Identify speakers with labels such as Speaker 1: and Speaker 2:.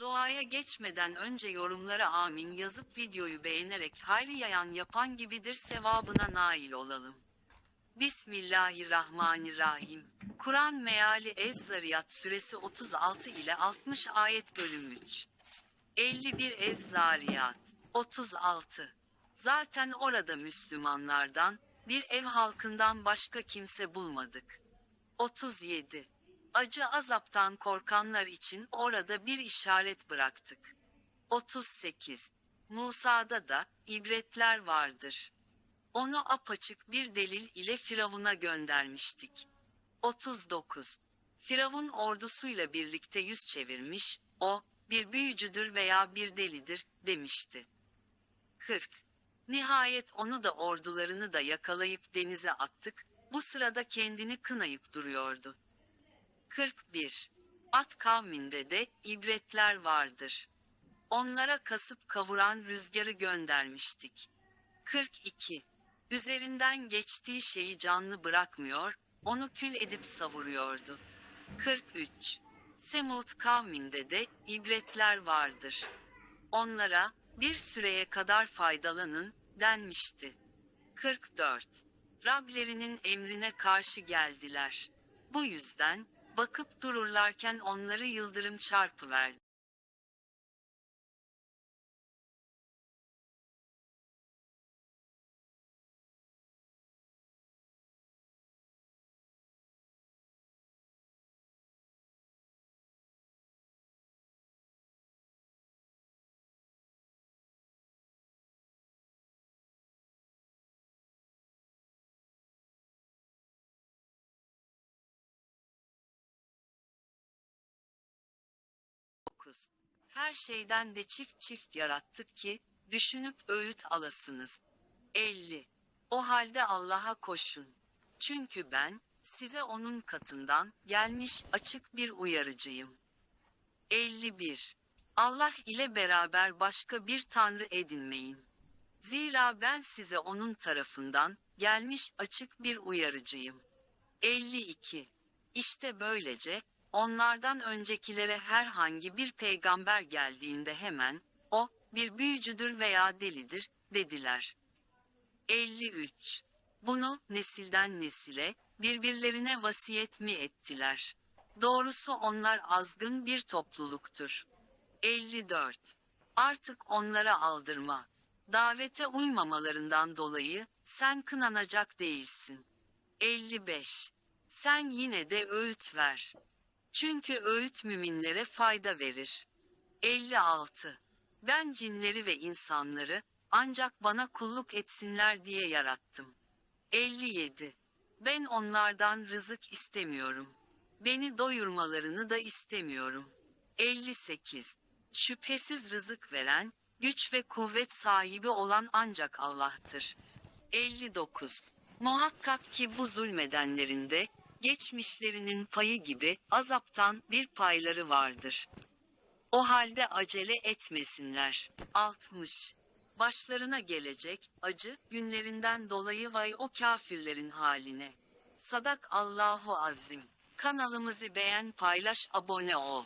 Speaker 1: Doğaya geçmeden önce yorumlara amin yazıp videoyu beğenerek hayli yayan yapan gibidir sevabına nail olalım. Bismillahirrahmanirrahim. Kur'an meali Ez-Zariyat suresi 36 ile 60 ayet bölüm 3. 51 Ez-Zariyat 36. Zaten orada Müslümanlardan, bir ev halkından başka kimse bulmadık. 37. Acı azaptan korkanlar için orada bir işaret bıraktık. 38. Musa'da da ibretler vardır. Onu apaçık bir delil ile Firavun'a göndermiştik. 39. Firavun ordusuyla birlikte yüz çevirmiş, o, bir büyücüdür veya bir delidir, demişti. 40. Nihayet onu da ordularını da yakalayıp denize attık, bu sırada kendini kınayıp duruyordu. 41. At kavminde de ibretler vardır. Onlara kasıp kavuran rüzgarı göndermiştik. 42. Üzerinden geçtiği şeyi canlı bırakmıyor, onu kül edip savuruyordu. 43. Semud kavminde de ibretler vardır. Onlara bir süreye kadar faydalanın denmişti. 44. Rablerinin emrine karşı geldiler. Bu yüzden bakıp dururlarken onları yıldırım çarpıverdi. Dokuz. Her şeyden de çift çift yarattık ki, düşünüp öğüt alasınız. 50. O halde Allah'a koşun. Çünkü ben, size onun katından, gelmiş açık bir uyarıcıyım. 51. Allah ile beraber başka bir tanrı edinmeyin. Zira ben size onun tarafından, gelmiş açık bir uyarıcıyım. 52. İşte böylece, onlardan öncekilere herhangi bir peygamber geldiğinde hemen, o, bir büyücüdür veya delidir, dediler. 53. Bunu, nesilden nesile, birbirlerine vasiyet mi ettiler? Doğrusu onlar azgın bir topluluktur. 54. Artık onlara aldırma. Davete uymamalarından dolayı, sen kınanacak değilsin. 55. Sen yine de öğüt ver. Çünkü öğüt müminlere fayda verir. 56. Ben cinleri ve insanları, ancak bana kulluk etsinler diye yarattım. 57. Ben onlardan rızık istemiyorum. Beni doyurmalarını da istemiyorum. 58. Şüphesiz rızık veren, güç ve kuvvet sahibi olan ancak Allah'tır. 59. Muhakkak ki bu zulmedenlerin de, geçmişlerinin payı gibi, azaptan bir payları vardır. O halde acele etmesinler. 60. Başlarına gelecek, acı, günlerinden dolayı vay o kafirlerin haline. Sadak Allahu Azim. Kanalımızı beğen paylaş abone ol.